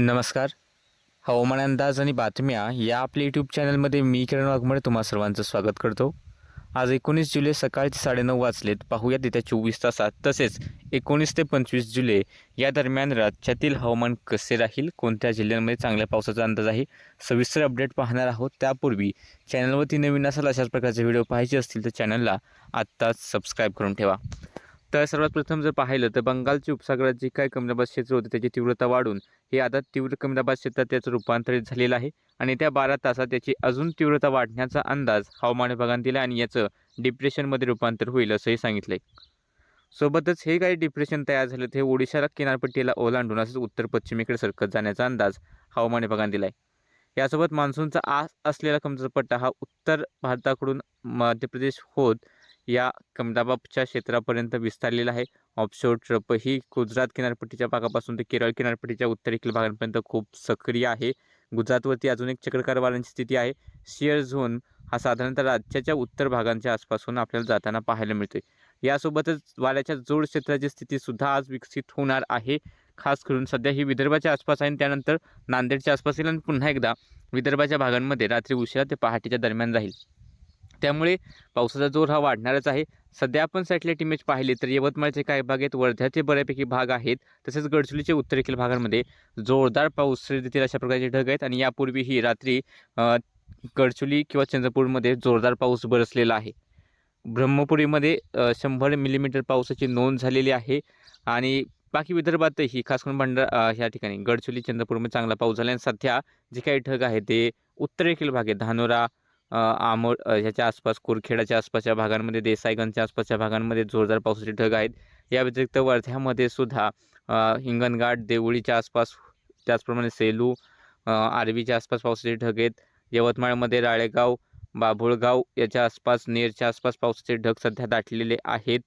नमस्कार. हवामान अंदाज आणि बातम्या या आपल्या यूट्यूब चॅनलमध्ये मी किरण वाघमळे तुम्हा सर्वांचं स्वागत करतो. आज एकोणीस जुलै सकाळचे साडेनऊ वाजलेत. पाहूयात येत्या चोवीस तासात. तसेच एकोणीस ते पंचवीस जुलै या दरम्यान राज्यातील हवामान कसे राहील? कोणत्या जिल्ह्यांमध्ये चांगल्या पावसाचा अंदाज आहे? सविस्तर अपडेट पाहणार आहोत. त्यापूर्वी चॅनलवरती नवीन असाल अशाच प्रकारचे व्हिडिओ पाहायचे असतील तर चॅनलला आत्ताच सबस्क्राईब करून ठेवा. तर सर्वात प्रथम जर पाहिलं तर बंगालच्या उपसागरात जे काय कमी क्षेत्र होते त्याची तीव्रता वाढून हे आता तीव्र कमी क्षेत्रात त्याचं रूपांतरित झालेलं आहे. आणि त्या बारा तासात त्याची अजून तीव्रता वाढण्याचा अंदाज हवामान विभागाने दिला आणि याचं डिप्रेशनमध्ये रूपांतर होईल असंही सांगितलं आहे सोबतच हे काही डिप्रेशन तयार झालं हे ओडिशाला किनारपट्टीला ओलांडून असंच उत्तर पश्चिमेकडे सरकत जाण्याचा अंदाज हवामान विभागाने दिला आहे यासोबत मान्सूनचा आस असलेला कमजोर पट्टा हा उत्तर भारताकडून मध्य प्रदेश होत या कमदाबाबच्या क्षेत्रापर्यंत विस्तारलेला आहे. ऑफशोर ट्रप ही गुजरात किनारपट्टीच्या भागापासून ते केरळ किनारपट्टीच्या उत्तरेकडील भागांपर्यंत खूप सक्रिय आहे. गुजरातवरती अजून एक चक्रकार वाऱ्यांची स्थिती आहे. शिअर झोन हा साधारणतः राज्याच्या उत्तर भागांच्या आसपासून आपल्याला जाताना पाहायला मिळते यासोबतच वाऱ्याच्या जोड क्षेत्राची स्थितीसुद्धा आज विकसित होणार आहे. खास करून सध्या ही विदर्भाच्या आसपास आहे आणि त्यानंतर नांदेडच्या आसपास येईल आणि पुन्हा एकदा विदर्भाच्या भागांमध्ये रात्री उशिरा ते पहाटेच्या दरम्यान राहील. त्यामुळे पावसाचा जोर हा वाढणारच आहे. सध्या आपण सॅटेलाईट इमेज पाहिले तर यवतमाळचे काही भाग आहेत वर्ध्याचे बऱ्यापैकी भाग आहेत तसेच गडचिरोलीचे उत्तरेकडील भागांमध्ये जोरदार पाऊस देतील अशा प्रकारचे ढग आहेत आणि यापूर्वीही रात्री गडचिरोली किंवा चंद्रपूरमध्ये जोरदार पाऊस बरसलेला आहे. ब्रह्मपुरीमध्ये शंभर मिलीमीटर पावसाची नोंद झालेली आहे आणि बाकी विदर्भातही खास करून भंडारा ह्या ठिकाणी गडचिरोली चंद्रपूरमध्ये चांगला पाऊस झाला आणि सध्या जे काही ढग आहे ते उत्तरेकडील भाग आहे धानोरा आमोड ह्याच्या आसपास कुरखेडाच्या आसपासच्या भागांमध्ये देसाईगंजच्या आसपासच्या भागांमध्ये जोरदार पावसाचे ढग आहेत. या व्यतिरिक्त वर्ध्यामध्ये सुद्धा हिंगणघाट देवळीच्या आसपास त्याचप्रमाणे सेलू आरवीच्या आसपास पावसाचे ढग आहेत. यवतमाळमध्ये राळेगाव बाभुळगाव याच्या आसपास नेरच्या आसपास पावसाचे ढग सध्या दाटलेले आहेत.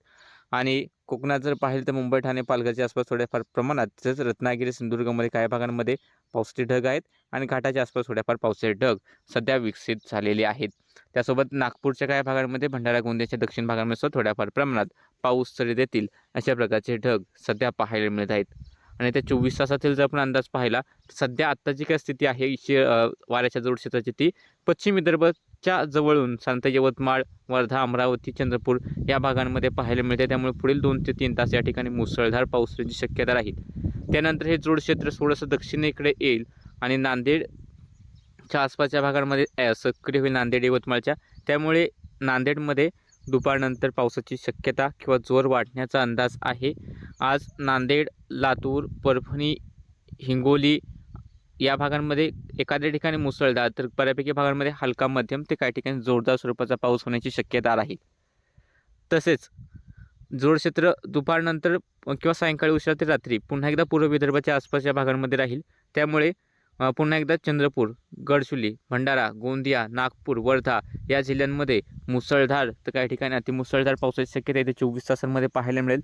आणि कोकणात जर पाहिलं तर मुंबई ठाणे पालघरच्या आसपास थोड्याफार प्रमाणात तसेच रत्नागिरी सिंधुदुर्गमध्ये काही भागांमध्ये पावसाचे ढग आहेत आणि घाटाच्या आसपास थोड्याफार पावसाचे ढग सध्या विकसित झालेले आहेत. त्यासोबत नागपूरच्या काही भागांमध्ये भंडारा गोंदियाच्या दक्षिण भागांमध्ये सुद्धा थोड्याफार प्रमाणात पाऊस सरी देतील अशा प्रकारचे ढग सध्या पाहायला मिळत आहेत. आणि त्या चोवीस तासातील जर आपण अंदाज पाहिला सध्या आत्ताची काय स्थिती आहे शे वाऱ्याच्या जोड क्षेत्राची ती पश्चिम विदर्भच्या जवळून सांगता यवतमाळ वर्धा अमरावती चंद्रपूर या भागांमध्ये पाहायला मिळते. त्यामुळे पुढील दोन ते तीन तास या ठिकाणी मुसळधार पाऊस होण्याची शक्यता राहील. त्यानंतर हे जोड क्षेत्र थोडंसं दक्षिणेकडे येईल आणि नांदेडच्या आसपासच्या भागांमध्ये सक्रिय होईल नांदेड यवतमाळच्या. त्यामुळे नांदेडमध्ये दुपारनंतर पावसाची शक्यता किंवा जोर वाढण्याचा अंदाज आहे. आज नांदेड लातूर परभणी हिंगोली या भागांमध्ये एखाद्या ठिकाणी मुसळधार तर बऱ्यापैकी भागांमध्ये हलका मध्यम ते काही ठिकाणी जोरदार स्वरूपाचा पाऊस होण्याची शक्यता राहील तसेच जोड क्षेत्र दुपारनंतर किंवा सायंकाळी उशिरा ते रात्री पुन्हा एकदा पूर्व विदर्भाच्या आसपासच्या भागांमध्ये राहील. त्यामुळे पुन्हा एकदा चंद्रपूर गडचुली भंडारा गोंदिया नागपूर वर्धा या जिल्ह्यांमध्ये मुसळधार तर काही ठिकाणी अतिमुसळधार पावसाची शक्यता येते चोवीस तासांमध्ये पाहायला मिळेल.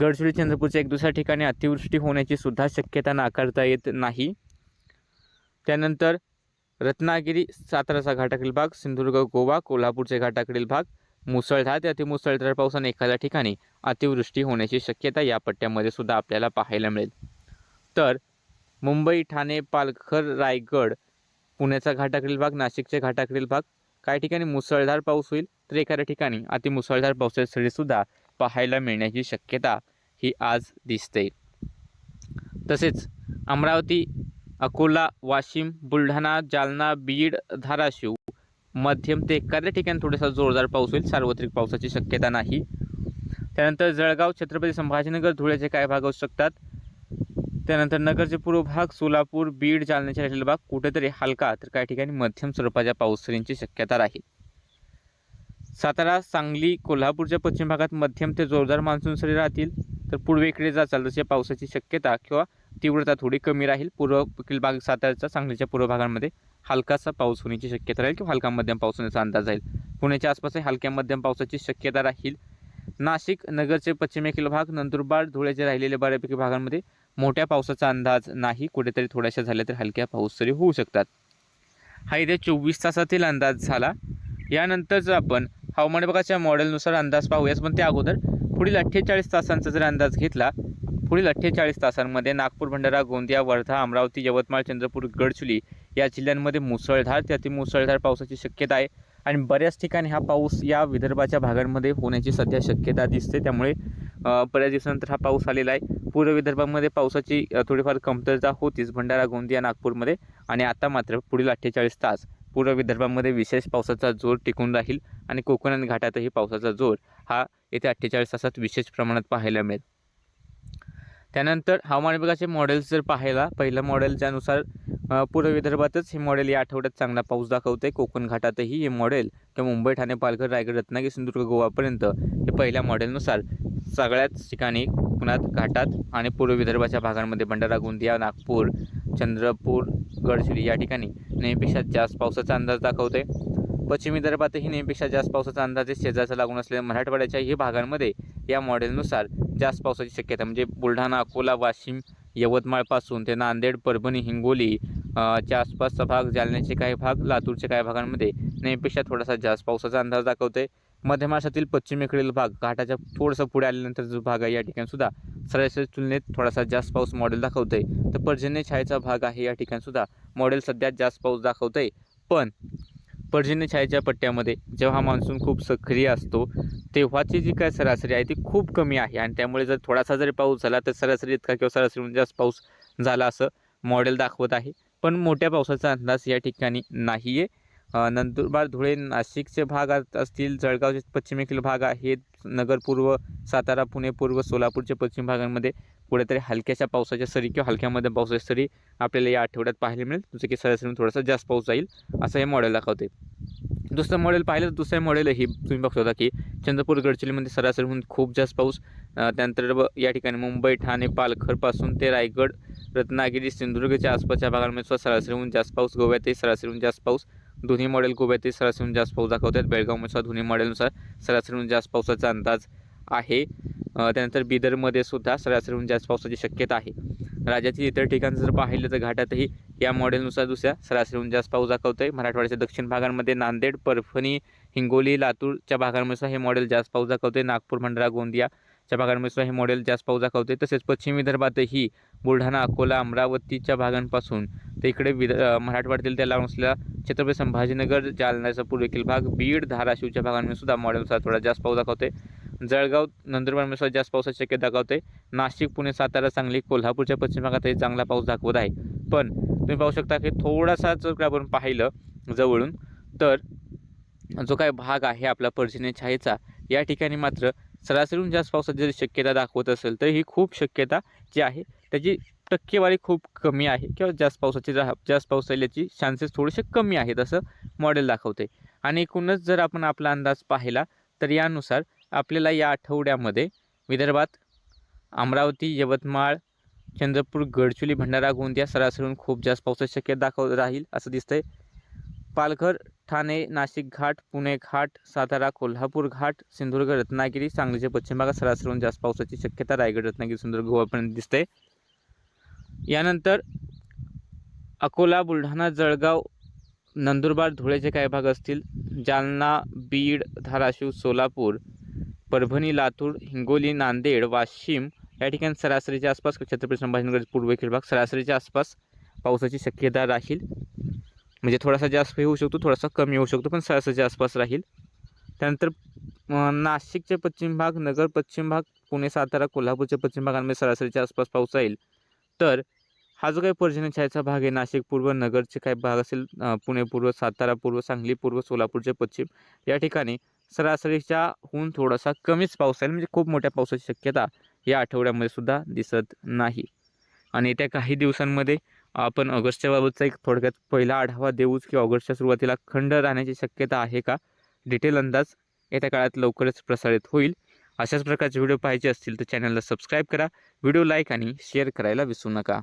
गडचुली चंद्रपूरच्या एक दुसऱ्या ठिकाणी अतिवृष्टी होण्याची सुद्धा शक्यता नाकारता येत नाही. त्यानंतर रत्नागिरी साताराचा घाटाकडील भाग सिंधुदुर्ग गोवा कोल्हापूरचे घाटाकडील भाग मुसळधार ते अतिमुसळधार पावसाने एखाद्या ठिकाणी अतिवृष्टी होण्याची शक्यता या पट्ट्यामध्ये सुद्धा आपल्याला पाहायला मिळेल. तर मुंबई ठाणे पालघर रायगड पुण्याचा घाटाकडील भाग नाशिकच्या घाटाकडील भाग. काही ठिकाणी मुसळधार पाऊस होईल तर एखाद्या ठिकाणी अतिमुसळधार पावसाची सरीसुद्धा पाहायला मिळण्याची शक्यता ही आज दिसते. तसेच अमरावती अकोला वाशिम बुलढाणा जालना बीड धाराशिव मध्यम ते एखाद्या ठिकाणी थोडासा जोरदार पाऊस होईल सार्वत्रिक पावसाची शक्यता नाही. त्यानंतर जळगाव छत्रपती संभाजीनगर धुळ्याचे काही भाग असू शकतात. त्यानंतर नगरचे पूर्व भाग सोलापूर बीड जालन्याच्या राहिलेला भाग कुठेतरी हलका तर काही ठिकाणी मध्यम स्वरूपाच्या पावसरींची शक्यता राहील. सातारा सांगली कोल्हापूरच्या पश्चिम भागात मध्यम ते जोरदार मान्सून सरी राहतील. तर पूर्वेकडे जाचाल तसे पावसाची शक्यता किंवा तीव्रता थोडी कमी राहील. पूर्वकील भाग साताऱ्याच्या सांगलीच्या पूर्व भागांमध्ये हलकासा पाऊस होण्याची शक्यता राहील किंवा हलका मध्यम पाऊस होण्याचा अंदाज राहील. पुण्याच्या आसपासही हलक्या मध्यम पावसाची शक्यता राहील. नाशिक नगरचे पश्चिमेकडील भाग नंदुरबार धुळ्याचे राहिलेले बऱ्यापैकी भागांमध्ये मोठ्या पावसाचा अंदाज नाही कुठेतरी थोड्याशा झाल्या तर हलक्या पाऊस तरी होऊ शकतात. हा इथे चोवीस तासातील अंदाज झाला. यानंतरच आपण हवामान विभागाच्या मॉडेलनुसार अंदाज पाहूयाच पण त्या अगोदर पुढील अठ्ठेचाळीस तासांचा जर अंदाज घेतला पुढील अठ्ठेचाळीस तासांमध्ये नागपूर भंडारा गोंदिया वर्धा अमरावती यवतमाळ चंद्रपूर गडचुली या जिल्ह्यांमध्ये मुसळधार ते मुसळधार पावसाची शक्यता आहे. आणि बऱ्याच ठिकाणी हा पाऊस या विदर्भाच्या भागांमध्ये होण्याची सध्या शक्यता दिसते. त्यामुळे बऱ्याच दिवसानंतर हा पाऊस आलेला आहे. पूर्व विदर्भामध्ये पावसाची थोडीफार कमतरता होतीच. भंडारा गोंदिया नागपूरमध्ये आणि आता मात्र पुढील अठ्ठेचाळीस तास पूर्व विदर्भामध्ये विशेष पावसाचा जोर टिकून राहील आणि कोकण आणि घाटातही पावसाचा जोर हा येत्या अठ्ठेचाळीस तासात विशेष प्रमाणात पाहायला मिळेल. त्यानंतर हवामान विभागाचे मॉडेल्स जर पाहायला पहिलं मॉडेल ज्यानुसार पूर्व विदर्भातच हे मॉडेल या आठवड्यात चांगला पाऊस दाखवते कोकण घाटातही हे मॉडेल किंवा मुंबई ठाणे पालघर रायगड रत्नागिरी सिंधुदुर्ग गोवापर्यंत हे पहिल्या मॉडेलनुसार सगळ्याच ठिकाणी पुण्यात घाटात आणि पूर्व विदर्भाच्या भागांमध्ये भंडारा गोंदिया नागपूर चंद्रपूर गडचिरोली या ठिकाणी नेहमीपेक्षा जास्त पावसाचा अंदाज दाखवते पश्चिम विदर्भातही नेहमीपेक्षा जास्त पावसाचा अंदाज शेजारचा लागून असलेल्या मराठवाड्याच्याही भागांमध्ये या मॉडेलनुसार जास्त पावसाची शक्यता म्हणजे बुलढाणा अकोला वाशिम यवतमाळपासून ते नांदेड परभणी हिंगोली च्या आसपासचा भाग जालन्याचे काही भाग लातूरच्या काही भागांमध्ये नेहमीपेक्षा थोडासा जास्त पावसाचा अंदाज दाखवते मध्य महाराष्ट्रातील पश्चिमेकडील भाग घाटाच्या थोडंसं पुढे आल्यानंतर जो भाग आहे या ठिकाणी सुद्धा सरासरी तुलनेत थोडासा जास्त पाऊस मॉडेल दाखवते तर पर्जन्य छायेचा भाग आहे या ठिकाणी सुद्धा मॉडेल सध्या जास्त पाऊस दाखवते पण पर्जन्य छायेच्या पट्ट्यामध्ये जेव्हा हा मान्सून खूप सक्रिय असतो तेव्हाची जी काय सरासरी आहे ती खूप कमी आहे. आणि त्यामुळे जर थोडासा जरी पाऊस झाला तर सरासरी इतका किंवा सरासरीहून म्हणजे जास्त पाऊस झाला असं मॉडेल दाखवत आहे. पण मोठ्या पावसाचा अंदाज या ठिकाणी नाही आहे नंदुरबार धुळे नाशिकचे भाग असतील जळगावचे पश्चिमेकडील भाग आहे नगर पूर्व सातारा पुणे पूर्व सोलापूरच्या पश्चिम भागांमध्ये कुठेतरी हलक्याशा पावसाच्या सरी किंवा हलक्यामध्ये पावसाच्या सरी आपल्याला या आठवड्यात पाहायला मिळेल. जसं की सरासरी थोडासा जास्त पाऊस जाईल असं हे मॉडेल दाखवते दुसरं मॉडेल पाहिलं तर दुसरं मॉडेलही तुम्ही बघू शकता की चंद्रपूर गडचिरोलीमध्ये सरासरीहून खूप जास्त पाऊस. त्यानंतर या ठिकाणी मुंबई ठाणे पालघरपासून ते रायगड रत्नागिरी सिंधुदुर्गच्या आसपासच्या भागांमध्ये सुद्धा सरासरीहून जास्त पाऊस. गोव्यातही सरासरीहून जास्त पाऊस. दोन्ही मॉडेल गोव्यातही सरासरीहून जास्त पाऊस दाखवतात बेळगावमध्ये दोन्ही मॉडेलनुसार सरासरीहून म्हणजे जास्त पावसाचा अंदाज आहे. त्यानंतर बिदरमध्ये सुद्धा सरासरीहून म्हणजे जास्त पावसाची शक्यता आहे. राज्यातील इतर ठिकाणचं जर पाहिलं तर घाटातही या मॉडेलनुसार दुसऱ्या सरासरीहून म्हणजे जास्त पाऊस दाखवतो आहे मराठवाड्याच्या दक्षिण भागांमध्ये नांदेड परभणी हिंगोली लातूरच्या भागांमध्ये हे मॉडेल जास्त पाऊस दाखवते नागपूर भंडारा गोंदियाच्या भागांमध्ये हे मॉडेल जास्त पाऊस दाखवते तसेच पश्चिम विदर्भातही बुलढाणा अकोला अमरावतीच्या भागांपासून तर इकडे विद मराठवाड्यातील त्या लागून छत्रपती संभाजीनगर जालन्याचा पूर्वेकडील भाग बीड धाराशिवच्या भागांमध्ये सुद्धा मॉडेलनुसार थोडा जास्त पाऊस दाखवते जळगाव नंदुरबारमध्ये सुद्धा जास्त पावसाची शक्यता दाखवते नाशिक पुणे सातारा सांगली कोल्हापूरच्या पश्चिम भागातही चांगला पाऊस दाखवत आहे. पण तुम्ही पाहू शकता की थोडासा जर का आपण पाहिलं जवळून तर जो काय भाग आहे आपला पर्जन्य छायेचा या ठिकाणी मात्र सरासरीहून जास्त पावसाची जरी शक्यता दाखवत असेल तर ही खूप शक्यता जी आहे त्याची टक्केवारी खूप कमी आहे किंवा जास्त पावसाची जा जास्त पाऊस याची चान्सेस थोडेसे कमी आहेत असं मॉडेल दाखवते आणि एकूणच जर आपण आपला अंदाज पाहिला तर यानुसार आपल्याला या आठवड्यामध्ये विदर्भात अमरावती यवतमाळ चंद्रपूर गडचुली भंडारा गोंदिया सरासरीहून खूप जास्त पावसाची शक्यता दाखव राहील असं दिसतंय. पालघर ठाणे नाशिक घाट पुणे घाट सातारा कोल्हापूर घाट सिंधुदुर्ग रत्नागिरी सांगलीच्या पश्चिम भागात सरासरीहून जास्त पावसाची शक्यता रायगड रत्नागिरी सिंधुदुर्ग गोवापर्यंत दिसते यानंतर अकोला बुलढाणा जळगाव नंदुरबार धुळेचे काही भाग असतील. जालना बीड धाराशिव सोलापूर परभणी लातूर हिंगोली नांदेड वाशिम या ठिकाणी सरासरीच्या आसपास छत्रपती संभाजीनगर पूर्वेकडील भाग सरासरीच्या आसपास पावसाची शक्यता राहील. म्हणजे थोडासा जास्त होऊ शकतो थोडासा कमी होऊ शकतो पण सरासरीच्या आसपास राहील. त्यानंतर नाशिकचे पश्चिम भाग नगर पश्चिम भाग पुणे सातारा कोल्हापूरच्या पश्चिम भागांमध्ये सरासरीच्या आसपास पाऊस राहील. तर हा जो काही पर्जन्य छायाचा भाग आहे नाशिक पूर्व नगरचे काही भाग असेल पुणे पूर्व सातारा पूर्व सांगली पूर्व सोलापूरचे पश्चिम या ठिकाणी सरासरीच्या होऊन थोडासा कमीच पाऊस आहे. म्हणजे खूप मोठ्या पावसाची शक्यता या आठवड्यामध्ये सुद्धा दिसत नाही. आणि येत्या काही दिवसांमध्ये आपण ऑगस्टच्या बाबतचा एक थोडक्यात पहिला आढावा देऊच की ऑगस्टच्या सुरुवातीला खंड राहण्याची शक्यता आहे का? डिटेल अंदाज येत्या काळात लवकरच प्रसारित होईल. अशाच प्रकारचे व्हिडिओ पाहिजे असतील तर चॅनलला सबस्क्राईब करा. व्हिडिओ लाईक आणि शेअर करायला विसरू नका.